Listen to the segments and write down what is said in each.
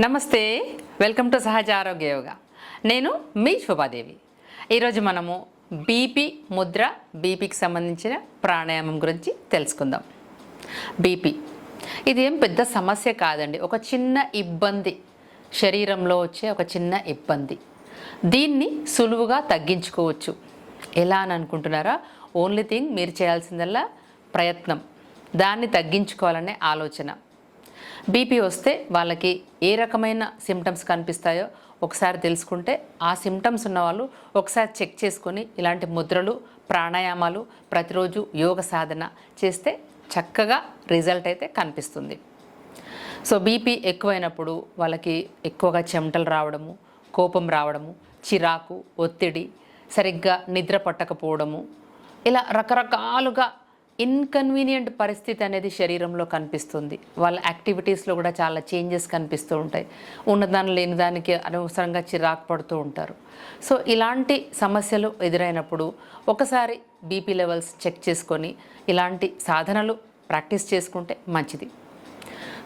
నమస్తే welcome to సహజ ఆరోగ్య యోగా. నేను మీ శోభాదేవి. ఈరోజు మనము బీపీ ముద్ర బీపీకి సంబంధించిన ప్రాణాయామం గురించి తెలుసుకుందాం. బీపీ. ఇది ఏం పెద్ద సమస్య కాదండి. ఒక చిన్న ఇబ్బంది. శరీరంలో వచ్చే ఒక చిన్న ఇబ్బంది. దీన్ని సులువుగా తగ్గించుకోవచ్చు. ఎలా అని అనుకుంటున్నారా? ఓన్లీ థింగ్ మీరు చేయాల్సిందల్లా ప్రయత్నం. దాన్ని తగ్గించుకోవాలనే ఆలోచన. బీపీ వస్తే వాళ్ళకి ఏ రకమైన సిమ్టమ్స్ కనిపిస్తాయో ఒకసారి తెలుసుకుంటే ఆ సిమ్టమ్స్ ఉన్నవాళ్ళు ఒకసారి చెక్ చేసుకొని ఇలాంటి ముద్రలు ప్రాణాయామాలు ప్రతిరోజు యోగ సాధన చేస్తే చక్కగా రిజల్ట్ అయితే కనిపిస్తుంది. సో బీపీ ఎక్కువైనప్పుడు వాళ్ళకి ఎక్కువగా చెమటలు రావడము కోపం రావడము చిరాకు ఒత్తిడి సరిగ్గా నిద్ర పట్టకపోవడము ఇలా రకరకాలుగా ఇన్కన్వీనియంట్ పరిస్థితి అనేది శరీరంలో కనిపిస్తుంది. వాళ్ళ యాక్టివిటీస్లో కూడా చాలా చేంజెస్ కనిపిస్తూ ఉంటాయి. ఉన్నదాని లేని దానికి అనవసరంగా చిరాకు పడుతూ ఉంటారు. సో ఇలాంటి సమస్యలు ఎదురైనప్పుడు ఒకసారి బీపీ లెవెల్స్ చెక్ చేసుకొని ఇలాంటి సాధనలు ప్రాక్టీస్ చేసుకుంటే మంచిది.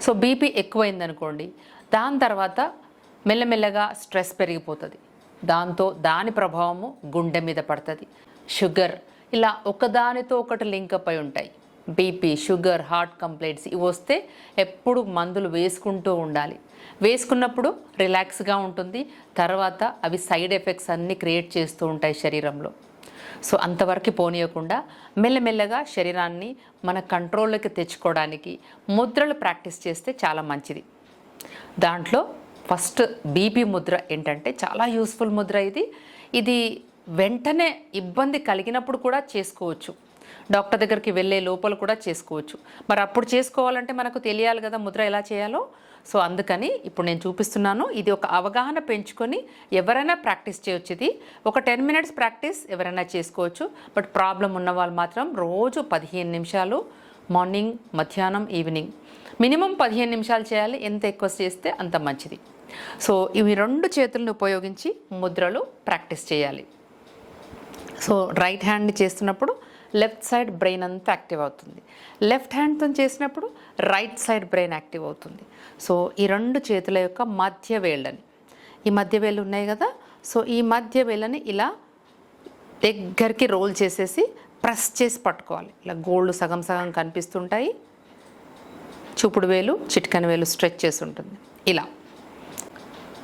సో బీపీ ఎక్కువైందనుకోండి దాని తర్వాత మెల్లమెల్లగా స్ట్రెస్ పెరిగిపోతుంది. దాంతో దాని ప్రభావము గుండె మీద పడుతుంది. షుగర్ ఇలా ఒకదానితో ఒకటి లింక్ అయి ఉంటాయి. బీపీ షుగర్ హార్ట్ కంప్లైంట్స్ ఇవి వస్తే ఎప్పుడు మందులు వేసుకుంటూ ఉండాలి. వేసుకున్నప్పుడు రిలాక్స్గా ఉంటుంది. తర్వాత అవి సైడ్ ఎఫెక్ట్స్ అన్నీ క్రియేట్ చేస్తూ ఉంటాయి శరీరంలో. సో అంతవరకు పోనీయకుండా మెల్లమెల్లగా శరీరాన్ని మన కంట్రోల్లోకి తెచ్చుకోవడానికి ముద్రలు ప్రాక్టీస్ చేస్తే చాలా మంచిది. దాంట్లో ఫస్ట్ బీపీ ముద్ర ఏంటంటే చాలా యూస్ఫుల్ ముద్ర ఇది. ఇది వెంటనే ఇబ్బంది కలిగినప్పుడు కూడా చేసుకోవచ్చు. డాక్టర్ దగ్గరికి వెళ్ళే లోపల కూడా చేసుకోవచ్చు. మరి అప్పుడు చేసుకోవాలంటే మనకు తెలియాలి కదా ముద్ర ఎలా చేయాలో. సో అందుకని ఇప్పుడు నేను చూపిస్తున్నాను. ఇది ఒక అవగాహన పెంచుకొని ఎవరైనా ప్రాక్టీస్ చేయొచ్చు ఇది ఒక టెన్ మినిట్స్ ప్రాక్టీస్ ఎవరైనా చేసుకోవచ్చు. బట్ ప్రాబ్లం ఉన్న వాళ్ళు మాత్రం రోజు పదిహేను నిమిషాలు మార్నింగ్ మధ్యాహ్నం ఈవినింగ్. మినిమం పదిహేను నిమిషాలు చేయాలి. ఎంత ఎక్కువ చేస్తే అంత మంచిది. సో ఇవి రెండు చేతులను ఉపయోగించి ముద్రలు ప్రాక్టీస్ చేయాలి. సో రైట్ హ్యాండ్ చేస్తున్నప్పుడు లెఫ్ట్ సైడ్ బ్రెయిన్ అంతా యాక్టివ్ అవుతుంది. లెఫ్ట్ హ్యాండ్తో చేసినప్పుడు రైట్ సైడ్ బ్రెయిన్ యాక్టివ్ అవుతుంది. సో ఈ రెండు చేతుల యొక్క మధ్య వేళ్ళని ఈ మధ్య వేళ్ళు ఉన్నాయి కదా సో ఈ మధ్య వేళ్ళని ఇలా దగ్గరికి రోల్ చేసేసి ప్రెస్ చేసి పట్టుకోవాలి. ఇలా గోల్డ్ సగం సగం కనిపిస్తుంటాయి. చూపుడు వేలు చిటికన వేలు స్ట్రెచ్ చేసి ఉంటుంది. ఇలా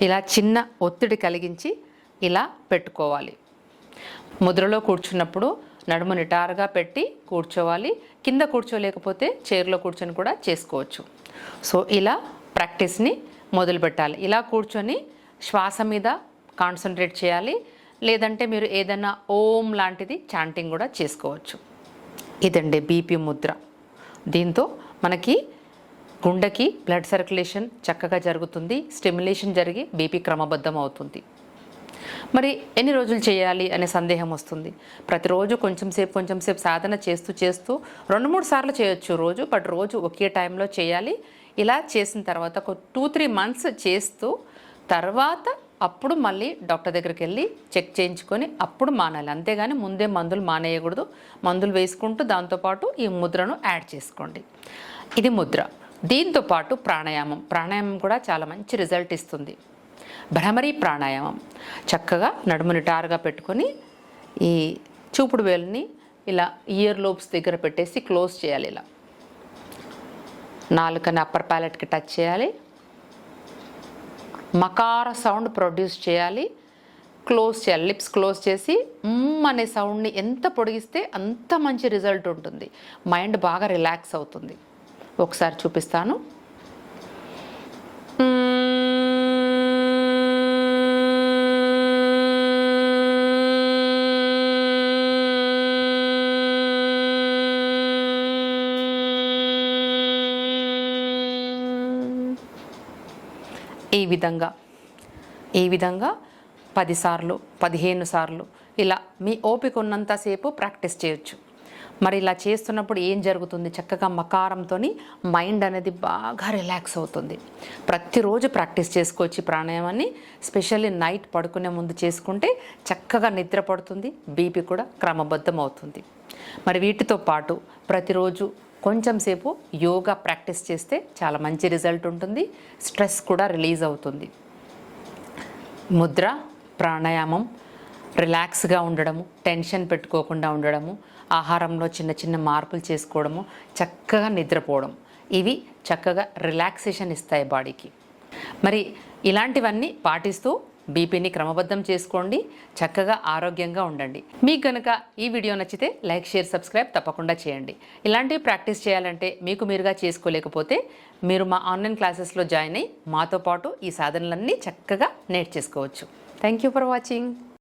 ఇలా చిన్న ఒత్తిడి కలిగించి ఇలా పెట్టుకోవాలి. ముద్రలో కూర్చున్నప్పుడు నడుము నిటారుగా పెట్టి కూర్చోవాలి. కింద కూర్చోలేకపోతే చైర్లో కూర్చొని కూడా చేసుకోవచ్చు. సో ఇలా ప్రాక్టీస్ని మొదలుపెట్టాలి. ఇలా కూర్చొని శ్వాస మీద కాన్సన్ట్రేట్ చేయాలి. లేదంటే మీరు ఏదైనా ఓం లాంటిది చాంటింగ్ కూడా చేసుకోవచ్చు. ఇదండి బీపీ ముద్ర. దీంతో మనకి గుండెకి బ్లడ్ సర్క్యులేషన్ చక్కగా జరుగుతుంది. స్టిమ్యులేషన్ జరిగి బీపీ క్రమబద్ధం అవుతుంది మరి ఎన్ని రోజులు చేయాలి అనే సందేహం వస్తుంది. ప్రతిరోజు కొంచెం సేపు కొంచెం సేపు సాధన చేస్తూ చేస్తూ రెండు మూడు సార్లు చేయొచ్చు రోజు బట్ రోజు ఒకే టైంలో చేయాలి. ఇలా చేసిన తర్వాత ఒక టూ త్రీ మంత్స్ చేస్తూ తర్వాత అప్పుడు మళ్ళీ డాక్టర్ దగ్గరికి వెళ్ళి చెక్ చేయించుకొని అప్పుడు మానాలి. అంతేగాని ముందే మందులు మానేయకూడదు. మందులు వేసుకుంటూ దాంతోపాటు ఈ ముద్రను యాడ్ చేసుకోండి. ఇది ముద్ర. దీంతో పాటు ప్రాణాయామం. ప్రాణాయామం కూడా చాలా మంచి రిజల్ట్ ఇస్తుంది. భ్రమరీ ప్రాణాయామం. చక్కగా నడుముని టారుగా పెట్టుకొని ఈ చూపుడు వేలుని ఇలా ఇయర్ లోబ్స్ దగ్గర పెట్టేసి క్లోజ్ చేయాలి ఇలా. నాలుకని అప్పర్ ప్యాలెట్కి టచ్ చేయాలి. మకార సౌండ్ ప్రొడ్యూస్ చేయాలి. క్లోజ్ చేయాలి. లిప్స్ క్లోజ్ చేసి అనే సౌండ్ని ఎంత పొడిగిస్తే అంత మంచి రిజల్ట్ ఉంటుంది. మైండ్ బాగా రిలాక్స్ అవుతుంది. ఒకసారి చూపిస్తాను. ఈ విధంగా? ఈ విధంగా? పదిసార్లు పదిహేను సార్లు. ఇలా మీ ఓపిక ఉన్నంతసేపు ప్రాక్టీస్ చేయొచ్చు. మరి ఇలా చేస్తున్నప్పుడు ఏం జరుగుతుంది? చక్కగా మకారంతో మైండ్ అనేది బాగా రిలాక్స్ అవుతుంది. ప్రతిరోజు ప్రాక్టీస్ చేసుకోవచ్చు ప్రాణాయామాన్ని. స్పెషల్లీ నైట్ పడుకునే ముందు చేసుకుంటే చక్కగా నిద్ర పడుతుంది బీపీ కూడా క్రమబద్ధం అవుతుంది మరి వీటితో పాటు ప్రతిరోజు కొంచెం సేపు యోగా ప్రాక్టీస్ చేస్తే చాలా మంచి రిజల్ట్ ఉంటుంది. స్ట్రెస్ కూడా రిలీజ్ అవుతుంది. ముద్ర ప్రాణాయామం రిలాక్స్గా ఉండడము టెన్షన్ పెట్టుకోకుండా ఉండడము ఆహారంలో చిన్న చిన్న మార్పులు చేసుకోవడము చక్కగా నిద్రపోవడం ఇవి చక్కగా రిలాక్సేషన్ ఇస్తాయి బాడీకి. మరి ఇలాంటివన్నీ పాటిస్తూ బీపీని క్రమబద్ధం చేసుకోండి చక్కగా ఆరోగ్యంగా ఉండండి. మీకు కనుక ఈ వీడియో నచ్చితే లైక్ షేర్ సబ్స్క్రైబ్ తప్పకుండా చేయండి. ఇలాంటివి ప్రాక్టీస్ చేయాలంటే మీకు మీరుగా చేసుకోలేకపోతే మీరు మా ఆన్లైన్ క్లాసెస్లో జాయిన్ అయ్యి మాతో పాటు ఈ సాధనలన్నీ చక్కగా నేర్చేసుకోవచ్చు. Thank you for watching.